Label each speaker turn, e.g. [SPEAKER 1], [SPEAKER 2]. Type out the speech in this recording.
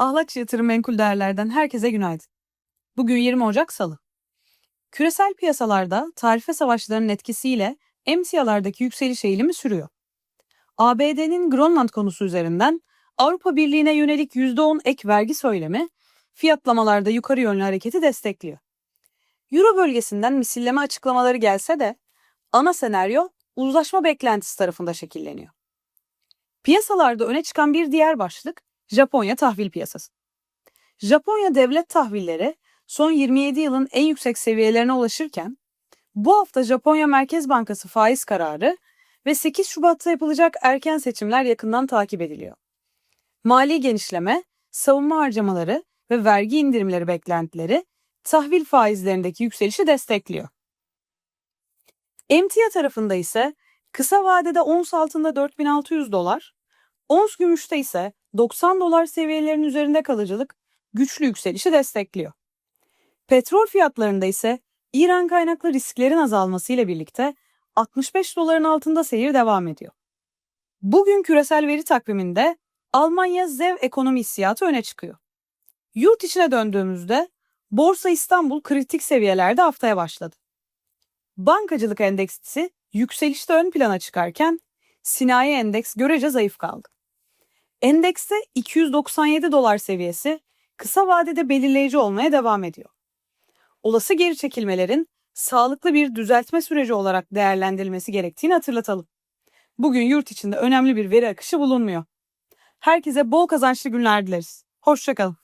[SPEAKER 1] Ahlakçı Yatırım Menkul Değerler'den herkese günaydın. Bugün 20 Ocak Salı. Küresel piyasalarda tarife savaşlarının etkisiyle emtialardaki yükseliş eğilimi sürüyor. ABD'nin Grönland konusu üzerinden Avrupa Birliği'ne yönelik %10 ek vergi söylemi fiyatlamalarda yukarı yönlü hareketi destekliyor. Euro bölgesinden misilleme açıklamaları gelse de ana senaryo uzlaşma beklentisi tarafında şekilleniyor. Piyasalarda öne çıkan bir diğer başlık Japonya tahvil piyasası. Japonya devlet tahvilleri son 27 yılın en yüksek seviyelerine ulaşırken bu hafta Japonya Merkez Bankası faiz kararı ve 8 Şubat'ta yapılacak erken seçimler yakından takip ediliyor. Mali genişleme, savunma harcamaları ve vergi indirimleri beklentileri tahvil faizlerindeki yükselişi destekliyor. Emtia tarafında ise kısa vadede ons altında 4600 dolar, ons gümüşte ise 90 dolar seviyelerinin üzerinde kalıcılık güçlü yükselişi destekliyor. Petrol fiyatlarında ise İran kaynaklı risklerin azalmasıyla birlikte 65 doların altında seyir devam ediyor. Bugün küresel veri takviminde Almanya ZEV ekonomi hissiyatı öne çıkıyor. Yurt içine döndüğümüzde Borsa İstanbul kritik seviyelerde haftaya başladı. Bankacılık endeksi yükselişte ön plana çıkarken sinayi endeks görece zayıf kaldı. Endekste 297 dolar seviyesi kısa vadede belirleyici olmaya devam ediyor. Olası geri çekilmelerin sağlıklı bir düzeltme süreci olarak değerlendirilmesi gerektiğini hatırlatalım. Bugün yurt içinde önemli bir veri akışı bulunmuyor. Herkese bol kazançlı günler dileriz. Hoşçakalın.